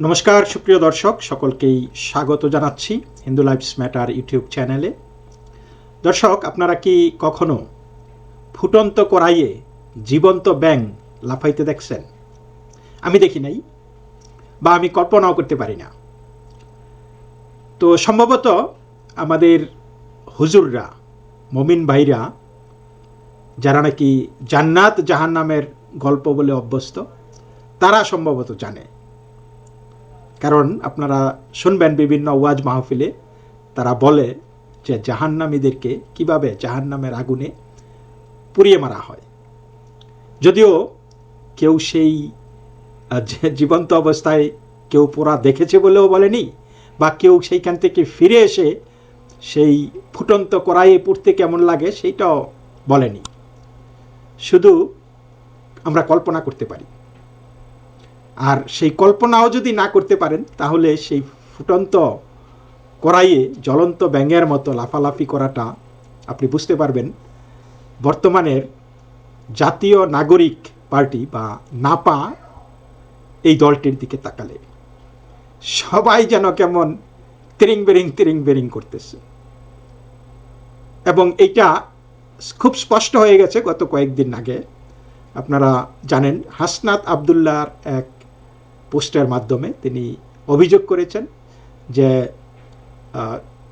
নমস্কার, সুপ্রিয় দর্শক, সকলকেই স্বাগত জানাচ্ছি হিন্দু লাইফস ম্যাটার ইউটিউব চ্যানেলে। দর্শক, আপনারা কি কখনো ফুটন্ত কড়াইয়ে জীবন্ত ব্যাং লাফাইতে দেখছেন? আমি দেখি নাই বা আমি কল্পনাও করতে পারি না। তো সম্ভবত আমাদের হুজুররা, মমিন ভাইরা, যারা নাকি জান্নাত জাহান্নামের গল্প বলে অভ্যস্ত, তারা সম্ভবত জানে। কারণ আপনারা শুনবেন বিভিন্ন ওয়াজ মাহফিলে, তারা বলে যে জাহান্নামীদেরকে কীভাবে জাহান্নামের আগুনে পুড়িয়ে মারা হয়। যদিও কেউ সেই জীবন্ত অবস্থায় কেউ পোড়া দেখেছে বলেও বলেনি, বা কেউ সেইখান থেকে ফিরে এসে সেই ফুটন্ত কড়াইয়ে পুড়তে কেমন লাগে সেইটাও বলেনি। শুধু আমরা কল্পনা করতে পারি। আর সেই কল্পনাও যদি না করতে পারেন, তাহলে সেই ফুটন্ত কড়াইয়ে জ্বলন্ত ব্যাঙের মতো লাফালাফি করাটা আপনি বুঝতে পারবেন। বর্তমানের জাতীয় নাগরিক পার্টি বা নাপা এই দলটির দিকে তাকালে সবাই যেন কেমন তিরিং বেরিং তিরিং বেরিং করতেছে। এবং এইটা খুব স্পষ্ট হয়ে গেছে গত কয়েকদিন আগে। আপনারা জানেন হাসনাত আবদুল্লাহর এক পোস্টের মাধ্যমে তিনি অভিযোগ করেছেন যে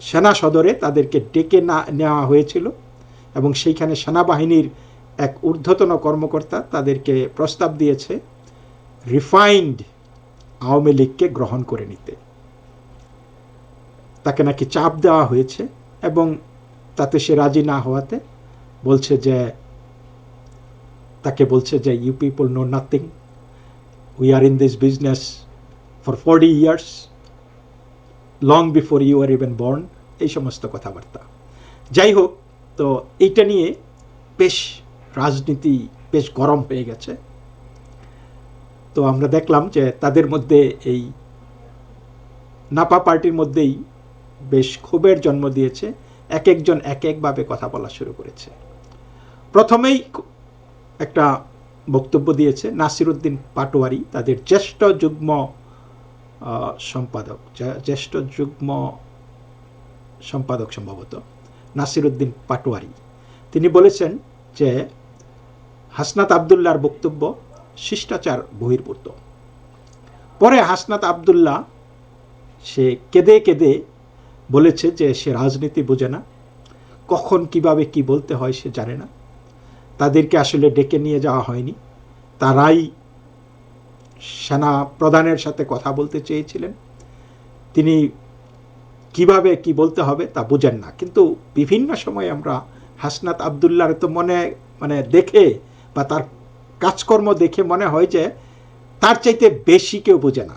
সেনা সদরে তাদেরকে ডেকে না, নেওয়া হয়েছিল এবং সেইখানে সেনাবাহিনীর এক ঊর্ধ্বতন কর্মকর্তা তাদেরকে প্রস্তাব দিয়েছে, রিফাইন্ড আওয়ামী লীগকে গ্রহণ করে নিতে। তাকে নাকি চাপ দেওয়া হয়েছে এবং তাতে সে রাজি না হওয়াতে বলছে যে, তাকে বলছে যে you people know nothing we are in this business for forty years long before you are even born এই সমস্ত কথাবার্তা। যাই হোক, তো এইটা নিয়ে বেশ রাজনীতি বেশ গরম হয়ে গেছে। তো আমরা দেখলাম যে তাদের মধ্যে এই নাপা পার্টির মধ্যেই বেশ ক্ষোভের জন্ম দিয়েছে। এক একজন এক একভাবে কথা বলা শুরু করেছে। প্রথমেই একটা বক্তব্য দিয়েছে নাসিরুদ্দিন পাটোয়ারি, তাদের জ্যেষ্ঠ যুগ্ম সম্পাদক। জ্যেষ্ঠ যুগ্ম সম্পাদক সম্ভবত, নাসিরুদ্দিন পাটোয়ারি। তিনি বলেছেন যে, হাসনাত আবদুল্লাহর বক্তব্য শিষ্টাচার বহির্ভূত। পরে হাসনাত আবদুল্লাহ, সে কেঁদে কেঁদে বলেছে যে সে রাজনীতি বোঝে না। কখন কীভাবে কি বলতে হয় সে জানে না। তাদেরকে আসলে ডেকে নিয়ে যাওয়া হয়নি। তারাই সেনা প্রধানের সাথে কথা বলতে চেয়েছিলেন। তিনি কীভাবে কি বলতে হবে তা বুঝেন না। কিন্তু বিভিন্ন সময় আমরা হাসনাত আবদুল্লাহর তো মনে মানে দেখে বা তার কাজকর্ম দেখে মনে হয় যে তার চাইতে বেশি কেউ বোঝে না।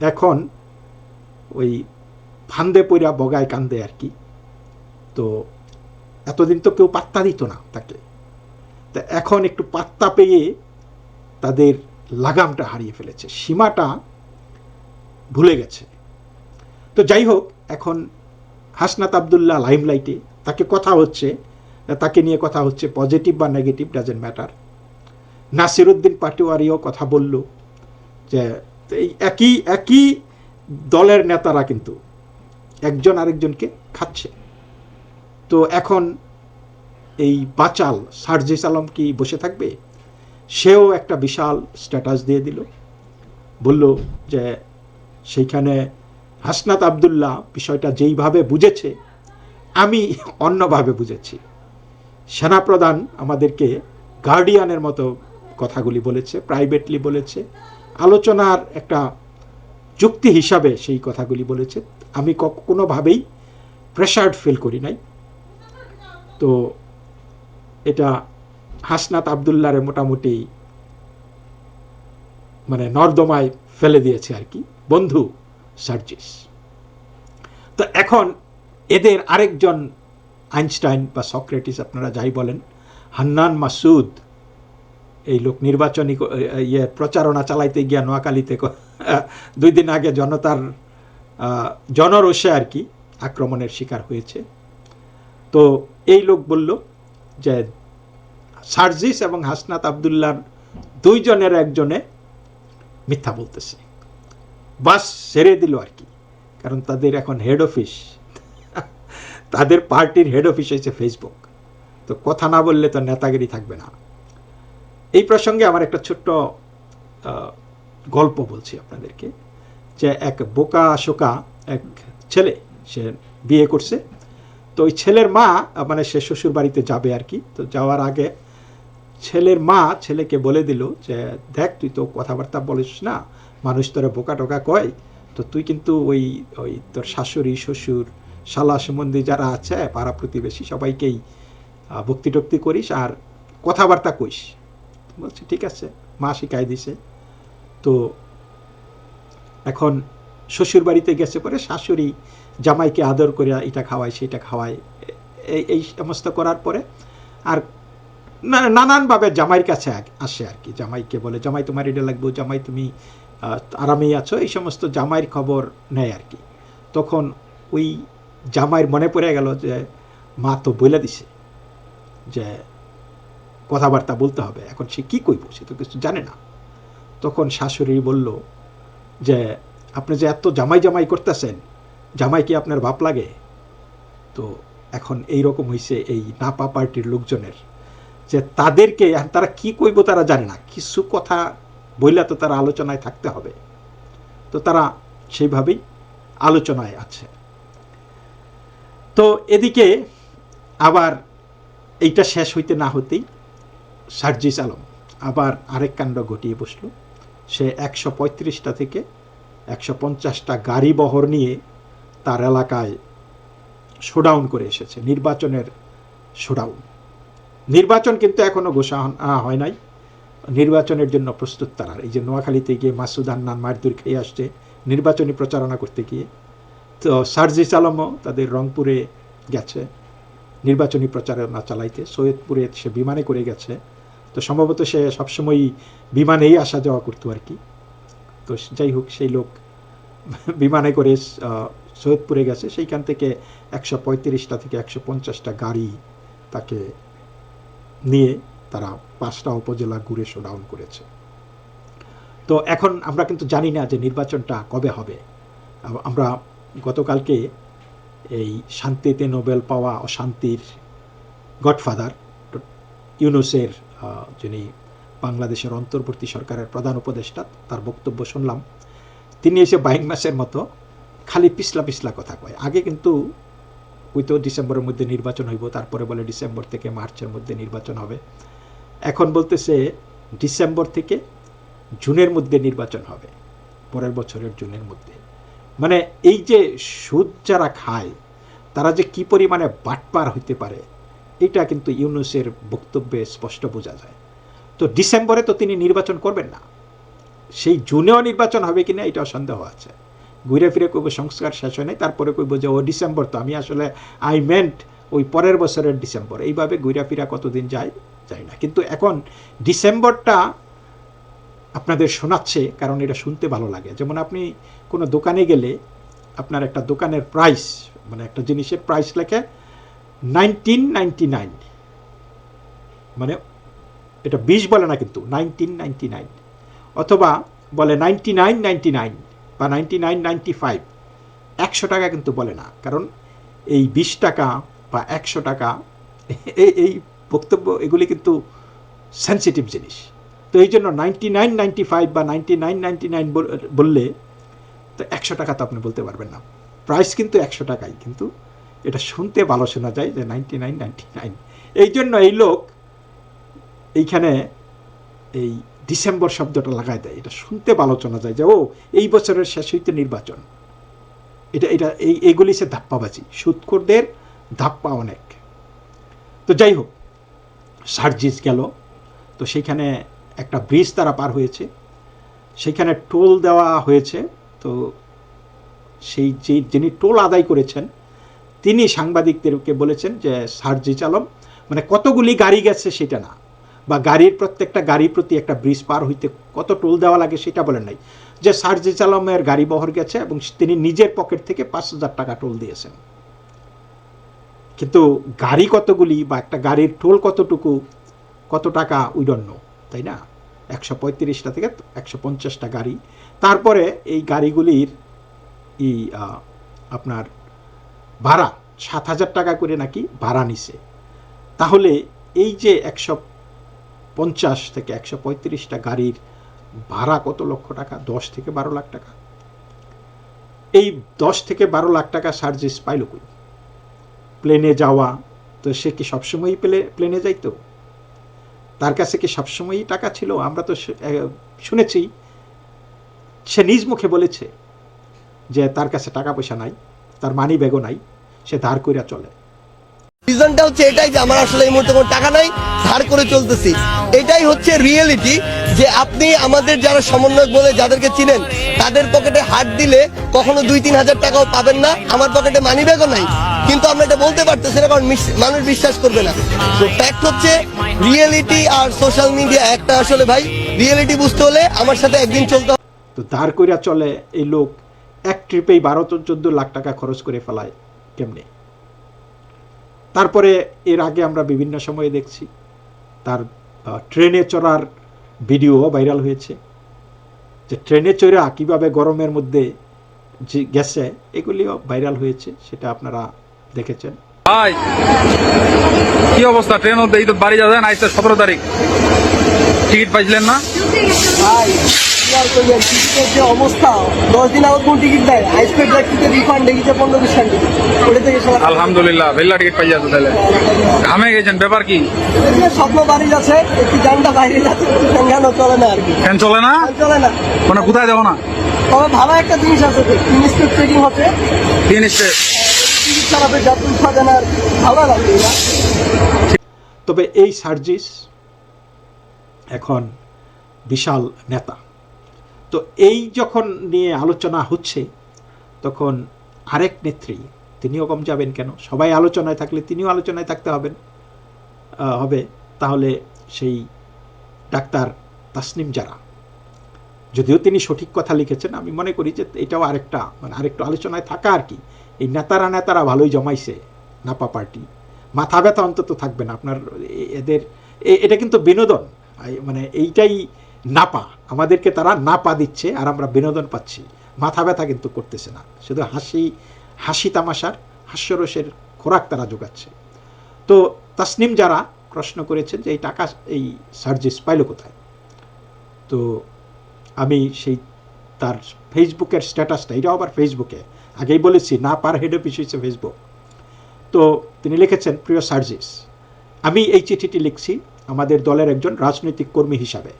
এখন ওই ফান্দে পইরা বগায় কান্দে আর কি। তো এতদিন তো কেউ পাত্তা দিত না তাকে। তা এখন একটু পাত্তা পেয়ে তাদের লাগামটা হারিয়ে ফেলেছে, সীমাটা ভুলে গেছে। তো যাই হোক, এখন হাসনাত আবদুল্লাহ লাইমলাইটে তাকে কথা হচ্ছে, তাকে নিয়ে কথা হচ্ছে, পজিটিভ বা নেগেটিভ, ডাজেন্ট ম্যাটার। নাসিরুদ্দিন পাটোয়ারিও কথা বলল যে, এই একই একই দলের নেতারা কিন্তু একজন আরেকজনকে খাচ্ছে। তো এখন এই বাচাল সার্জিস আলম কি বসে থাকবে? সেও একটা বিশাল স্ট্যাটাস দিয়ে দিল। বলল যে, সেইখানে হাসনাত আবদুল্লাহ বিষয়টা যেইভাবে বুঝেছে, আমি অন্যভাবে বুঝেছি। সেনাপ্রধান আমাদেরকে গার্ডিয়ানের মতো কথাগুলি বলেছে প্রাইভেটলি বলেছে। আলোচনার একটা যুক্তি হিসাবে সেই কথাগুলি বলেছে। আমি কোনোভাবেই প্রেশার্ড ফিল করি নাই। তো এটা হাসনাত আবদুল্লারে মোটামুটি মানে নর্দমায় ফেলে দিয়েছে আর কি। বন্ধু সার্জিস। তো এখন এদের আরেকজন আইনস্টাইন বা সক্রেটিস আপনারা যাই বলেন, হান্নান মাসুদ, এই লোক নির্বাচনী ইয়ে প্রচারণা চালাইতে গিয়া নোয়াখালীতে দুই দিন আগে জনতার জনরোষে আর কি আক্রমণের শিকার হয়েছে। তো এই লোক বলল যে সার্জিস এবং হাসনাত আবদুল্লার দুইজনের একজনে মিথ্যা বলতেছে। বাস সেরে দিল আর কি। কারণ তাদের এখন হেড অফিস তাদের পার্টির হেড অফিস হয়েছে ফেসবুক তো কথা না বললে তো নেতাগিরি থাকবে না। এই প্রসঙ্গে আমার একটা ছোট্ট গল্প বলছি আপনাদেরকে। যে এক বোকা শোকা এক ছেলে, সে বিয়ে করছে। তো ওই ছেলের মা মানে সে শ্বশুর বাড়িতে যাবে আর কি। তো যাওয়ার আগে ছেলের মা ছেলেকে বলে দিল যে, দেখ, তুই তো কথাবার্তা বলিস না, মানুষ তোরা বোকা টোকা কয়। তো তুই কিন্তু ওই ওই তোর শাশুড়ি, শ্বশুর, শালা সম্বন্ধী যারা আছে, পাড়া প্রতিবেশী, সবাইকেই ভক্তি টক্তি করিস আর কথাবার্তা কইস। বলছে, ঠিক আছে। মা শিখাই দিছে। তো এখন শ্বশুর বাড়িতে গেছে পরে শাশুড়ি জামাইকে আদর করে এটা খাওয়ায়, সেটা খাওয়ায়। এই এই সমস্ত করার পরে আর নানানভাবে জামাইয়ের কাছে আসে আর কি। জামাইকে বলে, জামাই, তোমার এটা লাগবে, জামাই, তুমি আরামেই আছো? এই সমস্ত জামাইয়ের খবর নেয় আর কি। তখন ওই জামাইয়ের মনে পড়ে গেল যে, মা তো বলে দিছে যে, কথাবার্তা বলতে হবে, এখন সে কী কইব, সে তো কিছু জানে না। তখন শাশুড়ি বলল যে, আপনি যে এত জামাই জামাই করতেছেন জামাই কি আপনার বাপ লাগে? তো এখন এই রকম হয়েছে এই নাপা পার্টির লোকজনের যে তাদেরকে তারা কি কইব তারা জানে না। কিছু কথা বইলা তো তারা আলোচনায় থাকতে হবে। তো তারা সেইভাবেই আলোচনায় আছে। তো এদিকে আবার এইটা শেষ হইতে না হতেই সার্জিস আলম আবার আরেক কাণ্ড ঘটিয়ে বসল। সে একশো পঁয়ত্রিশটা থেকে একশো পঞ্চাশটা গাড়ি বহর নিয়ে তার এলাকায় শোডাউন করে এসেছে, নির্বাচনের শোডাউন নির্বাচন কিন্তু এখনও ঘোষণা হয় নাই। নির্বাচনের জন্য প্রস্তুত তারা। এই যে নোয়াখালীতে গিয়ে মাসুদ আন্নান মারদুর খেয়ে আসছে নির্বাচনী প্রচারণা করতে গিয়ে। তো সার্জিস আলমও তাদের রংপুরে গেছে নির্বাচনী প্রচারণা চালাইতে। সৈয়দপুরে সে বিমানে করে গেছে। তো সম্ভবত সে সবসময়ই বিমানেই আসা যাওয়া করতো আর কি। তো যাই হোক, সেই লোক বিমানে করে সৈয়দপুরে গেছে, সেইখান থেকে একশো পঁয়ত্রিশটা থেকে একশো পঞ্চাশটা গাড়ি তাকে নিয়ে তারা পাঁচটা উপজেলা ঘুরে শোডাউন করেছে। তো এখন আমরা কিন্তু জানি না যে নির্বাচনটা কবে হবে। আমরা গতকালকে এই শান্তিতে নোবেল পাওয়া অশান্তির গডফাদার ইউনুসের যিনি বাংলাদেশের অন্তর্বর্তী সরকারের প্রধান উপদেষ্টা, তার বক্তব্য শুনলাম। তিনি এসে বাইং মাসের মতো খালি পিছলা পিছলা কথা কয়। আগে কিন্তু ওই তো ডিসেম্বরের মধ্যে নির্বাচন হইব, তারপরে বলে ডিসেম্বর থেকে মার্চের মধ্যে নির্বাচন হবে। এখন বলতেছে ডিসেম্বর থেকে জুনের মধ্যে নির্বাচন হবে, পরের বছরের জুনের মধ্যে। মানে এই যে সুদ যারা খায়, তারা যে কি পরিমাণে বাটপার হইতে পারে, এটা কিন্তু ইউনুসের বক্তব্যে স্পষ্ট বোঝা যায়। তো ডিসেম্বরে তো তিনি নির্বাচন করবেন না। সেই জুনেও নির্বাচন হবে কিনা, এটাও সন্দেহ আছে। ঘুরে ফিরে কইব সংস্কার শেষ হয় নাই, তারপরে কইব যে, ও ডিসেম্বর তো, আমি আসলে আই মেন্ট ওই পরের বছরের ডিসেম্বর। এইভাবে ঘুরে ফিরা কতদিন যায় যায় না। কিন্তু এখন ডিসেম্বরটা আপনাদের শোনাচ্ছে, কারণ এটা শুনতে ভালো লাগে। যেমন আপনি কোনো দোকানে গেলে আপনার একটা দোকানের প্রাইস মানে একটা জিনিসের প্রাইস লেখে নাইনটিন নাইনটি নাইন মানে এটা বিশ বলে না কিন্তু নাইনটিন নাইনটি নাইন অথবা বলে নাইনটি নাইন নাইনটি নাইন বা নাইনটি নাইন নাইনটি ফাইভ একশো টাকা কিন্তু বলে না। কারণ এই বিশ টাকা বা একশো টাকা এই এই বক্তব্য, এগুলি কিন্তু সেন্সিটিভ জিনিস। তো এই জন্য নাইনটি নাইন নাইনটি ফাইভ বা নাইনটি নাইন নাইনটি নাইন বললে তো একশো টাকা তো আপনি বলতে পারবেন না। প্রাইস কিন্তু একশো টাকাই, কিন্তু এটা শুনতে ভালো শোনা যায় যে নাইনটি নাইন নাইনটি নাইন এই জন্য এই লোক এইখানে এই ডিসেম্বর শব্দটা লাগাই দেয়, এটা শুনতে ভালো শোনা যায় যে, ও, এই বছরের শেষ হইতে নির্বাচন। এটা এটা, এই, এগুলি সে ধাপ্পাবাজি, সুৎখোরদের ধাপ্পা অনেক। তো যাই হোক, সার্জিস গেল, তো সেইখানে একটা ব্রিজ তারা পার হয়েছে। সেইখানে টোল দেওয়া হয়েছে, তো সেই যে, যিনি টোল আদায় করেছেন, তিনি সাংবাদিকদেরকে বলেছেন যে, সার্জিস আলম মানে কতগুলি গাড়ি গেছে সেটা না। বা গাড়ির প্রত্যেকটা গাড়ির প্রতি একটা ব্রিজ পার হইতে কত টোল দেওয়া লাগে সেটা বলেন নাই। যে সার্জিস আলমের গাড়ি বহর গেছে এবং তিনি নিজের পকেট থেকে পাঁচ হাজার টাকা টোল দিয়েছেন। কিন্তু গাড়ি কতগুলি বা একটা গাড়ির টোল কতটুকু কত টাকা উইডন্য তাই না? একশো পঁয়ত্রিশটা থেকে একশো পঞ্চাশটা গাড়ি। তারপরে এই গাড়িগুলির ই আহ, আপনার ভাড়া সাত হাজার টাকা করে নাকি ভাড়া নিছে। তাহলে এই যে একশো পঞ্চাশ থেকে একশো পঁয়ত্রিশটা গাড়ির ভাড়া কত লক্ষ টাকা? দশ থেকে বারো লাখ টাকা। এই দশ থেকে বারো লাখ টাকা সার্ভিস পাইল কই? প্লেনে যাওয়া, তো সে কি সবসময়ই প্লে প্লেনে যাইতো? তার কাছে কি সবসময়ই টাকা ছিল? আমরা তো শুনেছি। সে নিজ মুখে বলেছে যে তার কাছে টাকা পয়সা নাই, তার মানি ব্যাগও নাই, সে ধার কইরা চলে। রিজনটা হচ্ছে এটাই যে আমার আসলে এই মুহূর্তে কোনো টাকা নাই, ধার করে চলতেছি। এটাই হচ্ছে রিয়েলিটি যে আপনি আমাদের যারা সমন্বয়ক বলে যাদেরকে চিনেন, তাদের পকেটে দিলে কখনো দুই, তিন হাজার টাকাও পাবেন না, আমার পকেটে মানি ব্যাগও নাই। কিন্তু আমরা এটা বলতে কারণ মানুষ বিশ্বাস করবে না। তো ফ্যাক্ট হচ্ছে রিয়েলিটি আর সোশ্যাল মিডিয়া একটা আসলে ভাই রিয়েলিটি বুঝতে হলে আমার সাথে একদিন চলতে তো ধার কইরা চলে এই লোক, এক ট্রিপেই বারো চোদ্দ লাখ টাকা খরচ করে ফেলায়, কেমনে? তারপরে এর আগে আমরা বিভিন্ন সময়ে দেখছি তার ট্রেনে চড়ার ভিডিও ভাইরাল হয়েছে যে ট্রেনে চড়া কীভাবে গরমের মধ্যে যে গেছে এগুলিও ভাইরাল হয়েছে সেটা আপনারা দেখেছেন। ভাই কি অবস্থা? ট্রেন এই তো বাড়ি যাবেন আজকে সতেরো তারিখ। টিকিট পাইছিলেন না? ভাই কি আর টিকিটের যে অবস্থা দশ দিন আগত কোন টিকিট দেয়? আইসপেড টিকিটে রিফান্ড লেগেছে পনেরো বিশ ওটা থেকে আলহামদুলিল্লাহ ভেল্লা টিকিট পাই যাচ্ছে তাহলে। ঘামে গেছেন ব্যাপার কি? স্বপ্ন বাড়ি যাচ্ছে একটু গানটা বাইরে যাচ্ছে একটু চলে না আর কি। ফ্যান চলে না? চলে না। মানে কোথায় যাব না? তবে ভালো একটা জিনিস আছে তো ইনস্টিটিউট ট্রেকিং হচ্ছে। তিন স্টেপ টিকিট চালাতে যাত্রী সাজে না আর ভালো লাগবে তবে এই সার্জিস এখন বিশাল নেতা। তো এই যখন নিয়ে আলোচনা হচ্ছে, তখন আরেক নেত্রী, তিনিও কম যাবেন কেন? সবাই আলোচনায় থাকলে তিনিও আলোচনায় থাকতে হবেন। হবে তাহলে সেই ডাক্তার তাসনিম যারা যদিও তিনি সঠিক কথা লিখেছেন, আমি মনে করি যে এটাও আরেকটা মানে আরেকটু আলোচনায় থাকা আর কি। এই নেতারা নেতারা ভালোই জমাইছে নাপা পার্টি। মাথা ব্যথা অন্তত থাকবে না, আপনার এদের এটা কিন্তু বিনোদন। মানে এইটাই নাপা। আমাদেরকে তারা নাপা দিচ্ছে আর আমরা বিনোদন পাচ্ছি। মাথা ব্যথা কিন্তু করতেছে না। শুধু হাসি হাসি তামাশার, হাস্যরসের খোরাক তারা যোগাচ্ছে। তো তাসনিম যারা প্রশ্ন করেছেন যে এই টাকা, এই সার্জিস পাইল কোথায়? তো আমি সেই তার ফেসবুকের স্ট্যাটাসটা, এটাও আবার ফেসবুকে। আগেই বলেছি না পার হেড অফিস হচ্ছে ফেসবুক। তো তিনি লিখেছেন, প্রিয় সার্জিস, আমি এই চিঠিটি লিখছি আমাদের দলের একজন রাজনৈতিক কর্মী হিসাবে।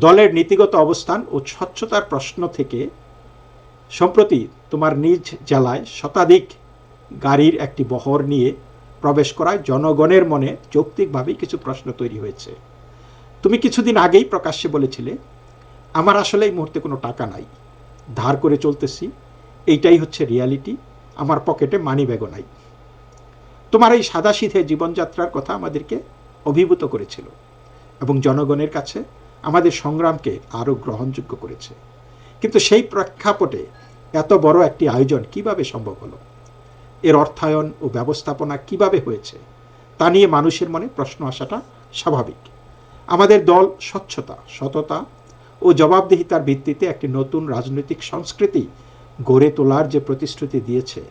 দলের নীতিগত অবস্থান ও স্বচ্ছতার প্রশ্ন থেকে সম্প্রতি তোমার নিজ জেলায় শতাধিক গাড়ির একটি বহর নিয়ে প্রবেশ করায় জনগণের মনে যৌক্তিকভাবেই কিছু প্রশ্ন তৈরি হয়েছে। তুমি কিছুদিন আগেই প্রকাশ্যে বলেছিলে, আমার আসলে এই মুহূর্তে কোনো টাকা নাই। ধার করে চলতেছি। এইটাই হচ্ছে রিয়ালিটি। আমার পকেটে মানি ব্যাগও নাই। তোমার এই সাদাসিধে জীবনযাত্রার কথা আমাদেরকে অভিভূত করেছিল এবং জনগণের কাছে আমাদের সংগ্রামকে আরও গ্রহণযোগ্য করেছে। কিন্তু সেই প্রেক্ষাপটে এত বড় একটি আয়োজন কীভাবে সম্ভব হলো? এর অর্থায়ন ও ব্যবস্থাপনা কীভাবে হয়েছে? তা নিয়ে মানুষের মনে প্রশ্ন আসাটা স্বাভাবিক। আমাদের দল স্বচ্ছতা, সততা ও জবাবদিহিতার ভিত্তিতে একটি নতুন রাজনৈতিক সংস্কৃতি গড়ে তোলার যে প্রতিশ্রুতি দিয়েছে,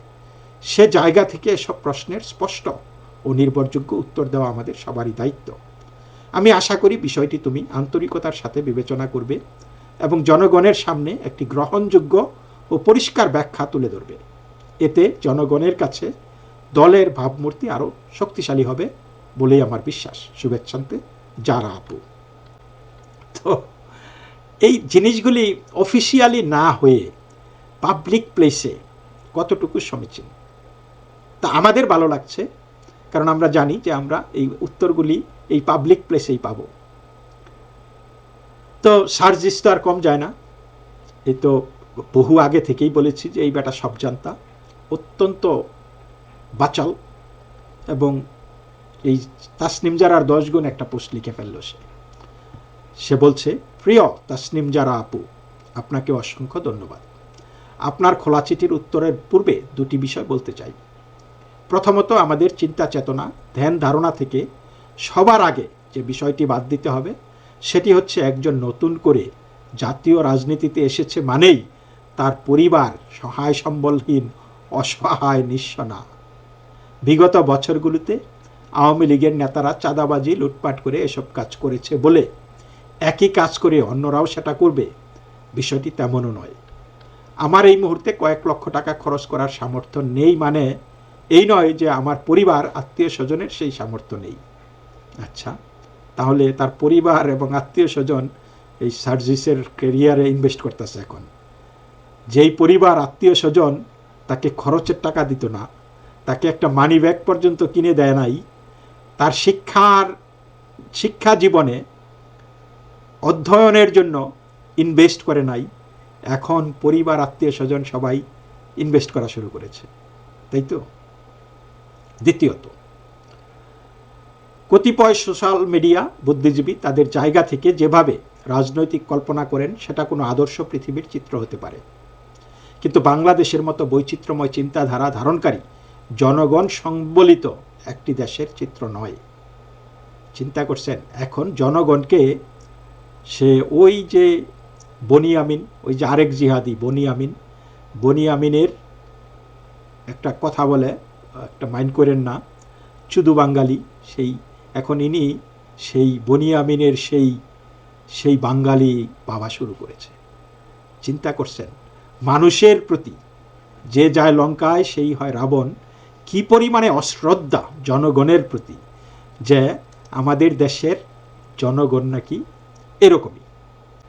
সে জায়গা থেকে এসব প্রশ্নের স্পষ্ট ও নির্ভরযোগ্য উত্তর দেওয়া আমাদের সবারই দায়িত্ব। আমি আশা করি বিষয়টি তুমি আন্তরিকতার সাথে বিবেচনা করবে এবং জনগণের সামনে একটি গ্রহণযোগ্য ও পরিষ্কার ব্যাখ্যা তুলে ধরবে। এতে জনগণের কাছে দলের ভাবমূর্তি আরও শক্তিশালী হবে বলেই আমার বিশ্বাস। শুভেচ্ছান্তে যারা আপু। তো, এই জিনিসগুলি অফিসিয়ালি না হয়ে পাবলিক প্লেসে কতটুকু সমীচীন? তা আমাদের ভালো লাগছে, কারণ আমরা জানি যে আমরা এই উত্তরগুলি এই পাবলিক প্লেসেই পাবো। তো সার্জিস তো আর কম যায় না। এই তো বহু আগে থেকেই বলেছি যে এই বেটা সব জানতা। অত্যন্ত বাচাল এবং এই তাসনিম জারার দশ গুণ একটা পোস্ট লিখে ফেলল সে। সে বলছে, প্রিয় তাসনিম জারা আপু, আপনাকে অসংখ্য ধন্যবাদ। আপনার খোলা চিঠির উত্তরের পূর্বে দুটি বিষয় বলতে চাই। প্রথমত, আমাদের চিন্তা চেতনা ধ্যান ধারণা থেকে সবার আগে যে বিষয়টি বাদ দিতে হবে, সেটি হচ্ছে একজন নতুন করে জাতীয় রাজনীতিতে এসেছে মানেই তার পরিবার সহায় সম্বলহীন, অসহায় নিঃস্ব না বিগত বছরগুলোতে আওয়ামী লীগের নেতারা চাঁদাবাজি, লুটপাট করে এসব কাজ করেছে বলে একই কাজ করে অন্যরাও সেটা করবে, বিষয়টি তেমনও নয়। আমার এই মুহূর্তে কয়েক লক্ষ টাকা খরচ করার সামর্থ্য নেই মানে এই নয় যে আমার পরিবার আত্মীয় স্বজনের সেই সামর্থ্য নেই। আচ্ছা তাহলে তার পরিবার এবং আত্মীয় স্বজন এই সার্জিসের কেরিয়ারে ইনভেস্ট করতেছে এখন। যেই পরিবার, আত্মীয় স্বজন তাকে খরচের টাকা দিত না, তাকে একটা মানি ব্যাগ পর্যন্ত কিনে দেয় নাই, তার শিক্ষার, শিক্ষা জীবনে অধ্যয়নের জন্য ইনভেস্ট করে নাই, এখন পরিবার, আত্মীয় স্বজন সবাই ইনভেস্ট করা শুরু করেছে। তাই তো? দ্বিতীয়ত কতিপয় সোশ্যাল মিডিয়া বুদ্ধিজীবী তাদের জায়গা থেকে যেভাবে রাজনৈতিক কল্পনা করেন, সেটা কোনো আদর্শ পৃথিবীর চিত্র হতে পারে। কিন্তু বাংলাদেশের মতো বৈচিত্র্যময় চিন্তাধারা ধারণকারী, জনগণ সম্বলিত একটি দেশের চিত্র নয়। চিন্তা করছেন, এখন জনগণকে সে ওই যে বনিয়ামিন, ওই যে আরেক জিহাদি বনিয়ামিন, বনিয়ামিনের একটা কথা বলে, একটা মাইন্ড করেন না, চুদু বাঙালি, সেই এখন ইনি সেই বনিয়ামিনের সেই সেই বাঙালি পাওয়া শুরু করেছে। চিন্তা করছেন, মানুষের প্রতি যে যায় লঙ্কায়, সেই হয় রাবণ, কি পরিমাণে অশ্রদ্ধা জনগণের প্রতি যে আমাদের দেশের জনগণ নাকি এরকমই।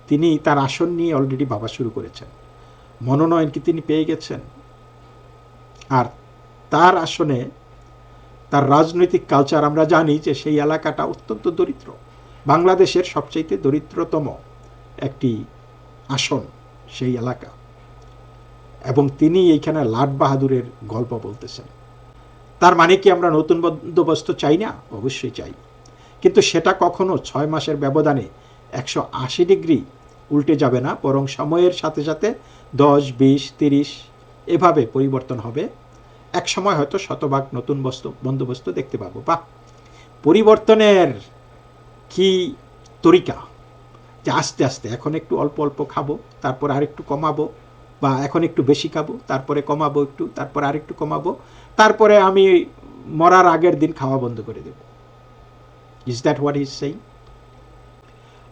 তিনি তার আসন নিয়ে অলরেডি ভাবা শুরু করেছেন। মনোনয়ন কি তিনি পেয়ে গেছেন? আর তার আসনে তার রাজনৈতিক কালচার আমরা জানি যে সেই এলাকাটা অত্যন্ত দরিদ্র। বাংলাদেশের সবচাইতে দরিদ্রতম একটি আসন সেই এলাকা। এবং তিনি এইখানে লাট বাহাদুরের গল্প বলতেছেন। তার মানে কি আমরা নতুন বন্দোবস্ত চাই না? অবশ্যই চাই। কিন্তু সেটা কখনো ছয় মাসের ব্যবধানে একশো আশি ডিগ্রি উল্টে যাবে না, বরং সময়ের সাথে সাথে দশ, বিশ, তিরিশ এভাবে পরিবর্তন হবে। এক সময় হয়তো শতভাগ নতুন বস্তু, বন্দোবস্ত দেখতে পাবো। বা পরিবর্তনের কি তরিকা? যে আস্তে আস্তে, এখন একটু অল্প অল্প খাব, তারপর আরেকটু কমাবো, বা এখন একটু বেশি খাব, তারপরে কমাবো একটু, তারপরে আরেকটু কমাবো, তারপরে আমি মরার আগের দিন খাওয়া বন্ধ করে দেব। ইজ দ্যাট হোয়াট ইজ সেই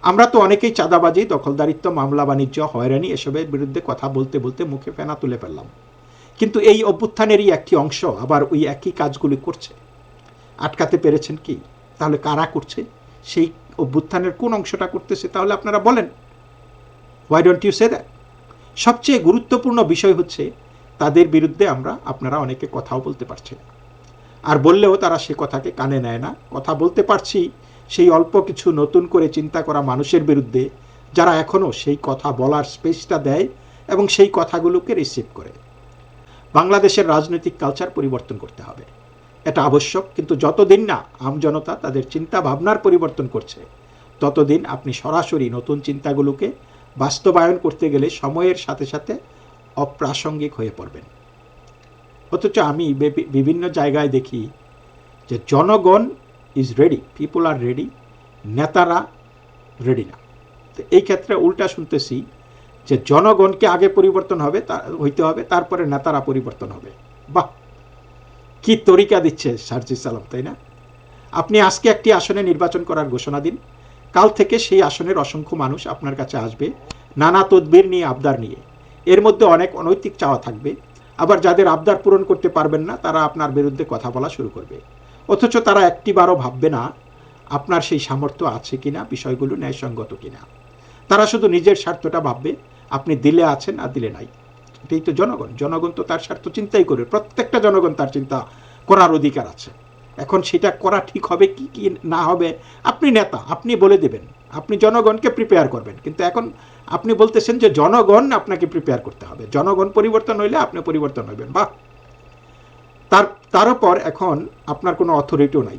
আমরা তো অনেকেই চাঁদাবাজি, দখলদারিত্ব, মামলা, বাণিজ্য, হয়রানি এসবের বিরুদ্ধে কথা বলতে বলতে মুখে ফেনা তুলে ফেললাম। কিন্তু এই অভ্যুত্থানেরই একটি অংশ আবার ওই একই কাজগুলি করছে। আটকাতে পেরেছেন কি? তাহলে কারা করছে? সেই অভ্যুত্থানের কোন অংশটা করতেছে তাহলে আপনারা বলেন। Why don't you say that সবচেয়ে গুরুত্বপূর্ণ বিষয় হচ্ছে, তাদের বিরুদ্ধে আমরা আপনারা অনেকে কথাও বলতে পারছি না। আর বললেও তারা সে কথাকে কানে নেয় না। কথা বলতে পারছি, সেই অল্প কিছু নতুন করে চিন্তা করা মানুষের বিরুদ্ধে, যারা এখনও সেই কথা বলার স্পেসটা দেয় এবং সেই কথাগুলোকে রিসিভ করে। বাংলাদেশের রাজনৈতিক কালচার পরিবর্তন করতে হবে। এটা আবশ্যক, কিন্তু যতদিন না আমজনতা তাদের চিন্তা ভাবনার পরিবর্তন করছে, ততদিন আপনি সরাসরি নতুন চিন্তাগুলোকে বাস্তবায়ন করতে গেলে সময়ের সাথে সাথে অপ্রাসঙ্গিক হয়ে পড়বেন। অথচ আমি বিভিন্ন জায়গায় দেখি যে জনগণ is ready people are ready নেতারা রেডি না। তো এই ক্ষেত্রে উল্টা শুনতেছি যে জনগণকে আগে পরিবর্তন হবে, তা হইতে হবে, তারপরে নেতারা পরিবর্তন হবে। বাহ! কি তরিকা দিচ্ছে সার্জিস আলম তাই না? আপনি আজকে একটি আসনে নির্বাচন করার ঘোষণা দিন। কাল থেকে সেই আসনের অসংখ্য মানুষ আপনার কাছে আসবে, নানা তদবির নিয়ে, আবদার নিয়ে। এর মধ্যে অনেক অনৈতিক চাওয়া থাকবে। আবার যাদের আবদার পূরণ করতে পারবেন না, তারা আপনার বিরুদ্ধে কথা বলা শুরু করবে। অথচ তারা একটিবারও ভাববে না, আপনার সেই সামর্থ্য আছে কিনা, বিষয়গুলো ন্যায়সঙ্গত কিনা। তারা শুধু নিজের স্বার্থটা ভাববে আপনি দিলে আছেন আর দিলে নাই। এটাই তো জনগণ। জনগণ তো তার স্বার্থ চিন্তাই করবে প্রত্যেকটা জনগণ তার চিন্তা করার অধিকার আছে। এখন সেটা করা ঠিক হবে কি কি না হবে, আপনি নেতা, আপনি বলে দেবেন। আপনি জনগণকে প্রিপেয়ার করবেন। কিন্তু এখন আপনি বলতেছেন যে জনগণ আপনাকে প্রিপেয়ার করতে হবে। জনগণ পরিবর্তন হইলে আপনি পরিবর্তন হইবেন। বাহ! তার তার উপর এখন আপনার কোনো অথরিটিও নাই।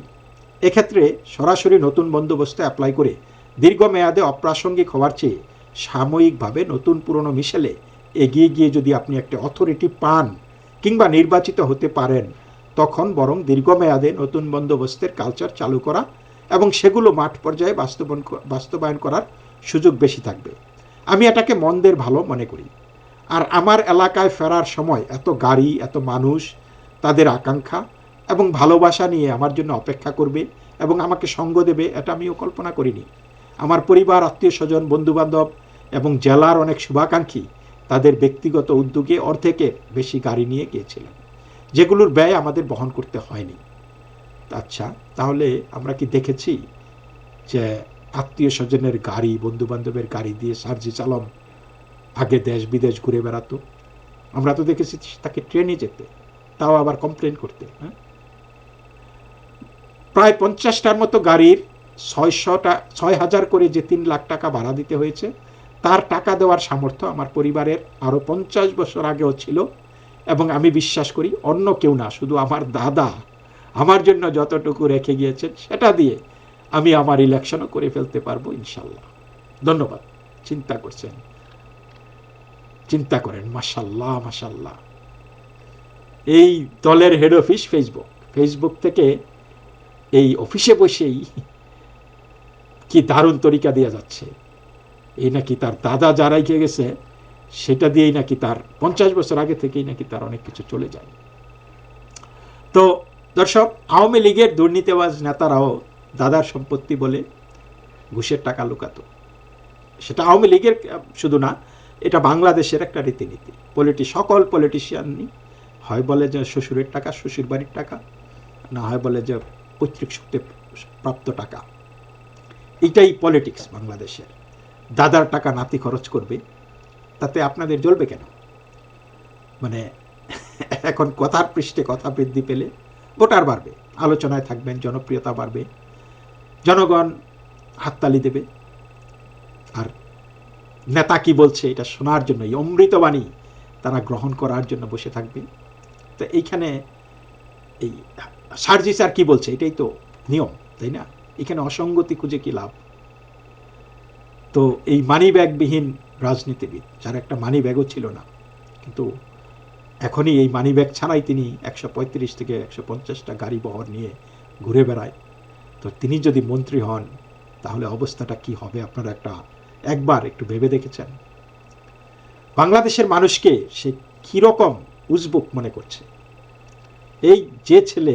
এক্ষেত্রে সরাসরি নতুন বন্দোবস্ত অ্যাপ্লাই করে দীর্ঘমেয়াদে অপ্রাসঙ্গিক হওয়ার চেয়ে সাময়িকভাবে নতুন পুরনো মিশেলে এগিয়ে গিয়ে যদি আপনি একটা অথরিটি পান কিংবা নির্বাচিত হতে পারেন, তখন বরং দীর্ঘমেয়াদে নতুন বন্দোবস্তের কালচার চালু করা এবং সেগুলো মাঠ পর্যায়ে বাস্তবায়ন বাস্তবায়ন করার সুযোগ বেশি থাকবে। আমি এটাকে মন্দের ভালো মনে করি। আর আমার এলাকায় ফেরার সময় এত গাড়ি, এত মানুষ, তাদের আকাঙ্ক্ষা এবং ভালোবাসা নিয়ে আমার জন্য অপেক্ষা করবে এবং আমাকে সঙ্গ দেবে, এটা আমিও কল্পনা করিনি। আমার পরিবার, আত্মীয় স্বজন, বন্ধুবান্ধব এবং জেলার অনেক শুভাকাঙ্ক্ষী তাদের ব্যক্তিগত উদ্যোগে অর্ধেকের বেশি গাড়ি নিয়ে গিয়েছিলেন। যেগুলোর ব্যয় আমাদের বহন করতে হয়নি। আচ্ছা তাহলে আমরা কি দেখেছি যে আত্মীয় স্বজনের গাড়ি বন্ধু বান্ধবের গাড়ি দিয়ে সার্জি চালম আগে দেশ বিদেশ ঘুরে বেড়াতো? আমরা তো দেখেছি তাকে ট্রেনে যেতে, তাও আবার কমপ্লেন করতে হ্যাঁ? প্রায় পঞ্চাশটার মতো গাড়ির ছয়শটা, ছয় হাজার করে যে তিন লাখ টাকা ভাড়া দিতে হয়েছে তার টাকা দেওয়ার সামর্থ্য আমার পরিবারের আরও পঞ্চাশ বছর আগেও ছিল এবং আমি বিশ্বাস করি অন্য কেউ না, শুধু আমার দাদা আমার জন্য যতটুকু রেখে গিয়েছেন সেটা দিয়ে আমি আমার ইলেকশনও করে ফেলতে পারব ইনশাল্লাহ। ধন্যবাদ। চিন্তা করছেন। চিন্তা করেন মাসাল্লাহ মাসাল্লাহ এই দলের হেড অফিস ফেসবুক ফেসবুক থেকে এই অফিসে বসেই কি দারুণ তরিকা দেওয়া যাচ্ছে। এই নাকি তার দাদা যা রেখে গেছে, সেটা দিয়েই নাকি তার পঞ্চাশ বছর আগে থেকেই নাকি তার অনেক কিছু চলে যায়। তো দর্শক, আওয়ামী লীগের দুর্নীতিবাজ নেতারাও দাদার সম্পত্তি বলে ঘুষের টাকা লুকাতো। সেটা আওয়ামী লীগের, শুধু না, এটা বাংলাদেশের একটা রীতিনীতি। পলিটি সকল পলিটিশিয়ানই হয় বলে যে শ্বশুরের টাকা, শ্বশুর বাড়ির টাকা, না হয় বলে যে পৈতৃক সূত্রে প্রাপ্ত টাকা। এটাই পলিটিক্স বাংলাদেশের। দাদার টাকা নাতি খরচ করবে, তাতে আপনাদের জ্বলবে কেন? মানে এখন কথার পৃষ্ঠে কথা বৃদ্ধি পেলে ভোটার বাড়বে, আলোচনায় থাকবেন, জনপ্রিয়তা বাড়বে, জনগণ হাততালি দেবে। আর নেতা কি বলছে এটা শোনার জন্য, এই অমৃতবাণী তারা গ্রহণ করার জন্য বসে থাকবে। তো এইখানে এই সার্জি স্যার কি বলছে? এটাই তো নিয়ম, তাই না? এখানে অসঙ্গতি খুঁজে কি লাভ? তো এই মানি ব্যাগবিহীন রাজনীতিবিদ, যার একটা মানি ব্যাগও ছিল না, কিন্তু এখনই এই মানি ব্যাগ ছাড়াই তিনি একশো পঁয়ত্রিশ থেকে একশো পঞ্চাশটা গাড়ি বহর নিয়ে ঘুরে বেড়ায়। তো তিনি যদি মন্ত্রী হন, তাহলে অবস্থাটা কি হবে আপনারা একটা একবার একটু ভেবে দেখেছেন। বাংলাদেশের মানুষকে সে কীরকম উজবুক মনে করছে? এই যে ছেলে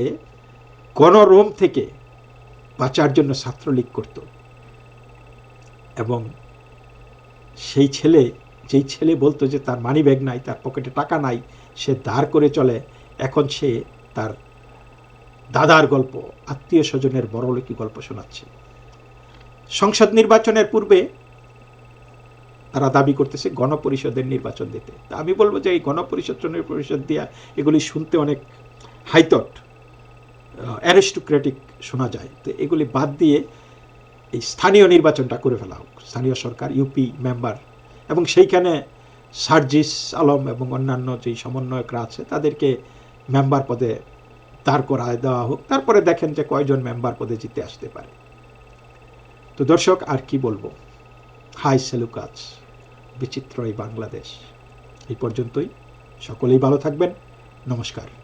গণরোম থেকে বাঁচার জন্য ছাত্রলীগ করত এবং সেই ছেলে, যেই ছেলে বলতো যে তার মানি ব্যাগ নাই, তার পকেটে টাকা নাই, সে ধার করে চলে। এখন সে তার দাদার গল্প, আত্মীয় স্বজনের বড়লোকি গল্প শোনাচ্ছে। সংসদ নির্বাচনের পূর্বে তারা দাবি করতেছে গণপরিষদের নির্বাচন দিতে। তা আমি বলব যে এই গণপরিষদ পরিষদ দিয়া এগুলি শুনতে অনেক হাইতট অ্যারিস্টোক্রেটিক শোনা যায়। তো এগুলি বাদ দিয়ে এই স্থানীয় নির্বাচনটা করে ফেলা হোক। স্থানীয় সরকার, ইউপি মেম্বার এবং সেইখানে সার্জিস আলম এবং অন্যান্য যেই সমন্বয়করা আছে, তাদেরকে মেম্বার পদে দাঁড় করায় দেওয়া হোক। তারপরে দেখেন যে কয়জন মেম্বার পদে জিতে আসতে পারে। তো দর্শক, আর কি বলব? হাই সেলুকাজ বিচিত্র এই বাংলাদেশ। এই পর্যন্তই। সকলেই ভালো থাকবেন। নমস্কার।